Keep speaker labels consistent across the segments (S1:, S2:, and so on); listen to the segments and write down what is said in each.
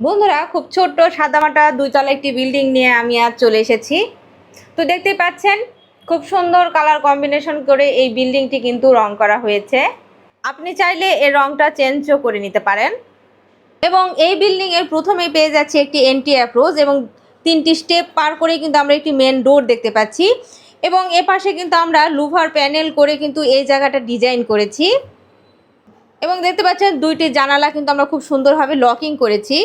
S1: বন্ধুরা, খুব ছোট্ট সাদামাটা দুইতলা একটি বিল্ডিং নিয়ে আমি আজ চলে এসেছি। তো দেখতে পাচ্ছেন, খুব সুন্দর কালার কম্বিনেশন করে এই বিল্ডিংটি কিন্তু রং করা হয়েছে। আপনি চাইলে এর রংটা চেঞ্জও করে নিতে পারেন। এবং এই বিল্ডিংয়ের প্রথমেই পেয়ে যাচ্ছে একটি এন্ট্রি অ্যাপ্রোচ এবং তিনটি স্টেপ পার করে কিন্তু আমরা একটি মেন ডোর দেখতে পাচ্ছি। এবং এ পাশে কিন্তু আমরা লুভার প্যানেল করে কিন্তু এই জায়গাটা ডিজাইন করেছি। এবং দেখতে পাচ্ছেন দুইটি জানালা কিন্তু আমরা খুব সুন্দরভাবে লকিং করেছি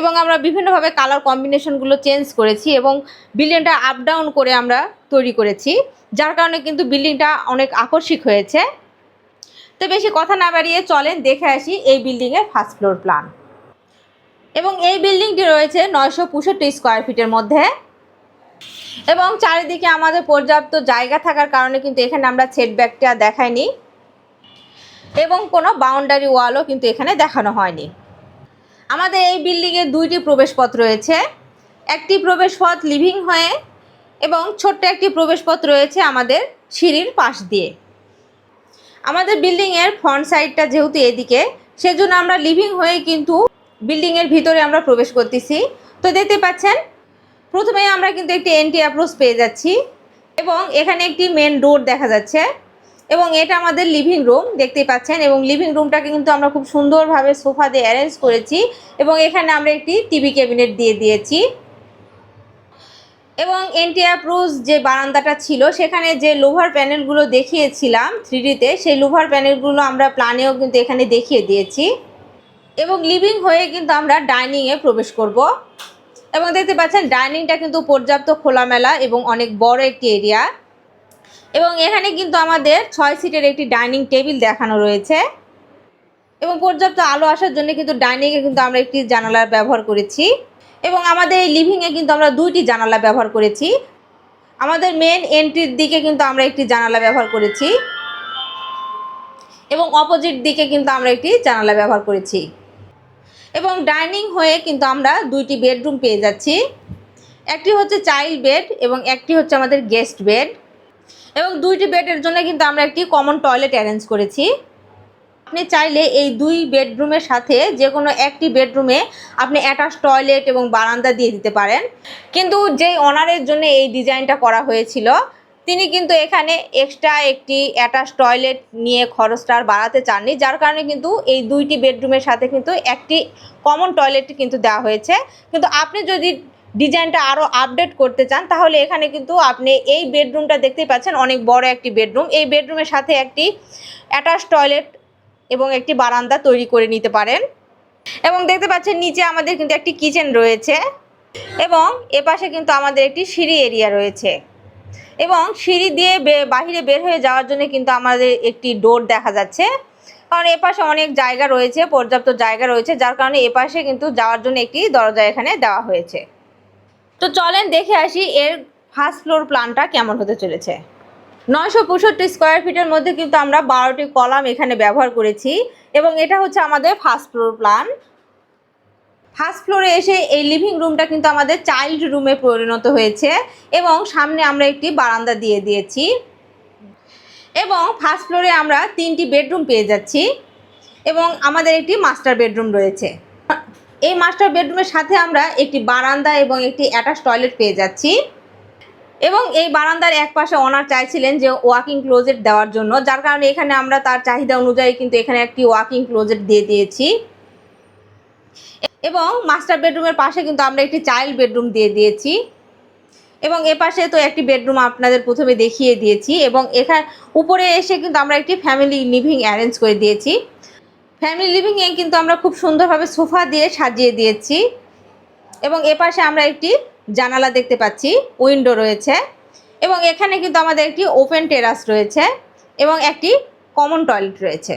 S1: এবং আমরা বিভিন্নভাবে কালার কম্বিনেশনগুলো চেঞ্জ করেছি এবং বিল্ডিংটা আপ ডাউন করে আমরা তৈরি করেছি, যার কারণে কিন্তু বিল্ডিংটা অনেক আকর্ষিক হয়েছে। তো বেশি কথা না বাড়িয়ে চলেন, দেখে আসি এই বিল্ডিংয়ের ফার্স্ট ফ্লোর প্ল্যান এবং এই বিল্ডিংটি রয়েছে নয়শো পঁয়ষট্টি স্কোয়ার ফিটের মধ্যে। এবং চারিদিকে আমাদের পর্যাপ্ত জায়গা থাকার কারণে কিন্তু এখানে আমরা সেট ব্যাকটা দেখাইনি। এবং কোনো বাউন্ডারি ওয়ালও কিন্তু এখানে দেখানো হয়নি। আমাদের এই বিল্ডিংয়ে দুইটি প্রবেশপথ রয়েছে। একটি প্রবেশপথ লিভিং হয়ে এবং ছোট্ট একটি প্রবেশপথ রয়েছে আমাদের সিঁড়ির পাশ দিয়ে। আমাদের বিল্ডিংয়ের ফ্রন্ট সাইডটা যেহেতু এদিকে, সেজন্য আমরা লিভিং হয়ে কিন্তু বিল্ডিংয়ের ভিতরে আমরা প্রবেশ করতেছি। তো দেখতে পাচ্ছেন প্রথমেই আমরা কিন্তু একটি এন্ট্রি অ্যাপ্রোচ পেয়ে যাচ্ছি এবং এখানে একটি মেন ডোর দেখা যাচ্ছে। এবং এটা আমাদের লিভিং রুম দেখতেই পাচ্ছেন, এবং লিভিং রুমটাকে কিন্তু আমরা খুব সুন্দরভাবে সোফা দিয়ে অ্যারেঞ্জ করেছি এবং এখানে আমরা একটি টিভি ক্যাবিনেট দিয়ে দিয়েছি। এবং এন্টি অ্যাপ্রোচ যে বারান্দাটা ছিল, সেখানে যে লোভার প্যানেলগুলো দেখিয়েছিলাম থ্রিডিতে, সেই লোভার প্যানেলগুলো আমরা প্ল্যানেও কিন্তু এখানে দেখিয়ে দিয়েছি। এবং লিভিং হয়ে কিন্তু আমরা ডাইনিংয়ে প্রবেশ করব। এবং দেখতে পাচ্ছেন ডাইনিংটা কিন্তু পর্যাপ্ত খোলামেলা এবং অনেক বড় একটি এরিয়া এবং এখানে কিন্তু আমাদের ছয় সিটের একটি ডাইনিং টেবিল দেখানো রয়েছে। এবং পর্যাপ্ত আলো আসার জন্য কিন্তু ডাইনিংয়ে কিন্তু আমরা একটি জানালার ব্যবহার করেছি। এবং আমাদের এই লিভিংয়ে কিন্তু আমরা দুইটি জানালা ব্যবহার করেছি। আমাদের মেন এন্ট্রির দিকে কিন্তু আমরা একটি জানালা ব্যবহার করেছি। এবং অপোজিট দিকে কিন্তু আমরা একটি জানালা ব্যবহার করেছি। এবং ডাইনিং হয়ে কিন্তু আমরা দুইটি বেডরুম পেয়ে যাচ্ছি। একটি হচ্ছে চাইল্ড বেড এবং একটি হচ্ছে আমাদের গেস্ট বেড। এবং দুইটি বেডের জন্য কিন্তু আমরা একটি কমন টয়লেট অ্যারেঞ্জ করেছি। আপনি চাইলে এই দুই বেডরুমের সাথে যে কোনো একটি বেডরুমে আপনি অ্যাটাচ টয়লেট এবং বারান্দা দিয়ে দিতে পারেন। কিন্তু যেই অনারের জন্য এই ডিজাইনটা করা হয়েছিল, তিনি কিন্তু এখানে এক্সট্রা একটি অ্যাটাচ টয়লেট নিয়ে খরচটা আর বাড়াতে চাননি। যার কারণে কিন্তু এই দুইটি বেডরুমের সাথে কিন্তু একটি কমন টয়লেট কিন্তু দেওয়া হয়েছে। কিন্তু আপনি যদি ডিজাইনটা আরও আপডেট করতে চান, তাহলে এখানে কিন্তু আপনি এই বেডরুমটা দেখতেই পাচ্ছেন অনেক বড় একটি বেডরুম। এই বেডরুমের সাথে একটি অ্যাটাচ টয়লেট এবং একটি বারান্দা তৈরি করে নিতে পারেন। এবং দেখতে পাচ্ছেন নিচে আমাদের কিন্তু একটি কিচেন রয়েছে এবং এপাশে কিন্তু আমাদের একটি সিঁড়ি এরিয়া রয়েছে। এবং সিঁড়ি দিয়ে বাহিরে বের হয়ে যাওয়ার জন্য কিন্তু আমাদের একটি ডোর দেখা যাচ্ছে। কারণ এপাশে অনেক জায়গা রয়েছে, পর্যাপ্ত জায়গা রয়েছে, যার কারণে এপাশে কিন্তু যাওয়ার জন্য একটি দরজা এখানে দেওয়া হয়েছে। তো চলেন দেখে আসি এর ফার্স্ট ফ্লোর প্ল্যানটা কেমন হতে চলেছে। নয়শো পঁয়ষট্টি স্কোয়ার ফিটের মধ্যে কিন্তু আমরা বারোটি কলাম এখানে ব্যবহার করেছি এবং এটা হচ্ছে আমাদের ফার্স্ট ফ্লোর প্ল্যান ফার্স্ট ফ্লোরে এসে এই লিভিং রুমটা কিন্তু আমাদের চাইল্ড রুমে পরিণত হয়েছে এবং সামনে আমরা একটি বারান্দা দিয়ে দিয়েছি। এবং ফার্স্ট ফ্লোরে আমরা তিনটি বেডরুম পেয়ে যাচ্ছি এবং আমাদের একটি মাস্টার বেডরুম রয়েছে। এই মাস্টার বেডরুমের সাথে আমরা একটি বারান্দা এবং একটি অ্যাটাচ টয়লেট পেয়ে যাচ্ছি। এবং এই বারান্দার এক পাশে ওনার চাইছিলেন যে ওয়াকিং ক্লোজেট দেওয়ার জন্য, যার কারণে এখানে আমরা তার চাহিদা অনুযায়ী কিন্তু এখানে একটি ওয়াকিং ক্লোজেট দিয়ে দিয়েছি। এবং মাস্টার বেডরুমের পাশে কিন্তু আমরা একটি চাইল্ড বেডরুম দিয়ে দিয়েছি। এবং এ পাশে তো একটি বেডরুম আপনাদের প্রথমে দেখিয়ে দিয়েছি এবং এখানে উপরে এসে কিন্তু আমরা একটি ফ্যামিলি লিভিং অ্যারেঞ্জ করে দিয়েছি। ফ্যামিলি লিভিংয়ে কিন্তু আমরা খুব সুন্দরভাবে সোফা দিয়ে সাজিয়ে দিয়েছি। এবং এ পাশে আমরা একটি জানালা দেখতে পাচ্ছি উইন্ডো রয়েছে। এবং এখানে কিন্তু আমাদের একটি ওপেন টেরাস রয়েছে এবং একটি কমন টয়লেট রয়েছে।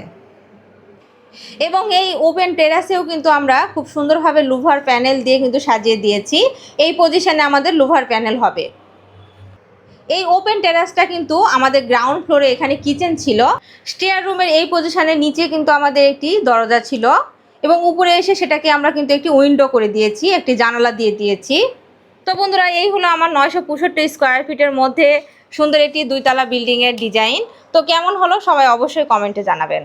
S1: এবং এই ওপেন টেরাসেও কিন্তু আমরা খুব সুন্দরভাবে লুভার প্যানেল দিয়ে কিন্তু সাজিয়ে দিয়েছি। এই পজিশনে আমাদের লুভার প্যানেল হবে। এই ওপেন টেরাসটা কিন্তু আমাদের গ্রাউন্ড ফ্লোরে এখানে কিচেন ছিল। স্টেয়ার রুমের এই পজিশনের নিচে কিন্তু আমাদের একটি দরজা ছিল এবং উপরে এসে সেটাকে আমরা কিন্তু একটি উইন্ডো করে দিয়েছি, একটি জানালা দিয়ে দিয়েছি। তো বন্ধুরা, এই হলো আমার নয়শো পঁয়ষট্টি স্কোয়ার ফিটের মধ্যে সুন্দর একটি দুইতলা বিল্ডিংয়ের ডিজাইন তো কেমন হলো সবাই অবশ্যই কমেন্টে জানাবেন।